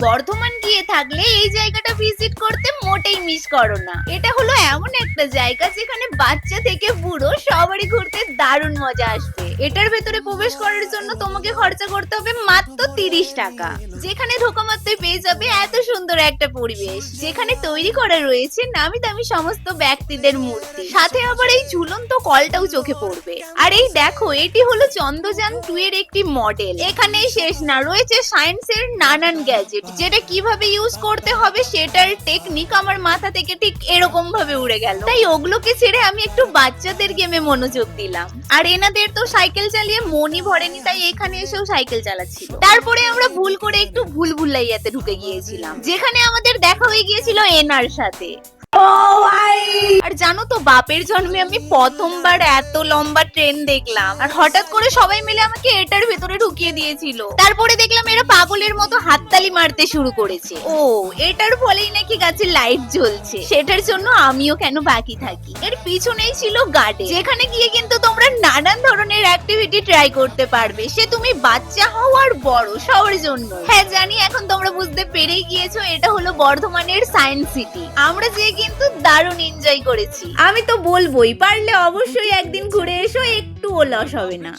বর্ধমান গিয়ে থাকলে এই জায়গাটা ভিজিট করতে মিস করো না। এটা হলো এমন একটা জায়গা যেখানে বাচ্চা থেকে বুড়ো সবারই ঘুরতে দারুণ মজা আসবে। এটার ভেতরে প্রবেশ করার জন্য তোমাকে খরচা করতে হবে মাত্র তিরিশ টাকা। যেখানে ঢোকা মাত্রই পেয়ে যাবে এত সুন্দর একটা পরিবেশ। যেখানে তৈরি করা রয়েছে নামি দামি সমস্ত ব্যক্তিদের মূর্তি। সাথে আবার এই ঝুলন্ত কলটাও চোখে পড়বে। আর এই দেখো, এটি হলো চন্দ্রযান টু এর একটি মডেল। এখানে শেষ না, রয়েছে সায়েন্সের নানান গ্যাজেট যেটা কীভাবে ইউজ করতে হবে সেটার টেকনিক আমার মাথা থেকে ঠিক এরকম ভাবে উড়ে গেল। তাই ওগুলোকে ছেড়ে আমি একটু বাচ্চাদের গেমে মনোযোগ দিলাম। আর এনাদের তো সাইকেল চালিয়ে মনই ভরেনি, তাই এখানে এসেও সাইকেল চালাচ্ছি তারপরে আমরা ভুল করে একটু ভুল ভুলাইয়াতে ঢুকে গিয়েছিলাম। যেখানে আমাদের দেখা হয়ে গিয়েছিল এনার সাথে। আর জানো তো, বাপের জন্মে আমি প্রথমবার এত লম্বা ট্রেন দেখলাম। আর হঠাৎ করে সবাই মিলে আমাকে এটার ভেতরে ঢুকিয়ে দিয়েছিল। তারপরে দেখলাম এরা পাগলের মতো হাততালি মারতে শুরু করেছে। ও, এটার ফলেই নাকি গাছে লাইট জ্বলছে। সেটার জন্য আমিও কেন বাকি থাকি? এর পিছনেই ছিল গার্ডেন যেখানে গিয়ে কিন্তু তোমরা নানান ধরনের অ্যাক্টিভিটি ট্রাই করতে পারবে। সে তুমি বাচ্চা হও আর বড়, সবার জন্য। হ্যাঁ জানি, এখন তোমরা বুঝতে পেরেই গিয়েছো, এটা হলো বর্ধমানের সায়েন্স সিটি আমরা যে কিন্তু দারুণ এনজয় করেছি। আমি তো বলবোই, পারলে অবশ্যই একদিন ঘুরে এসো, একটুও লস হবে না।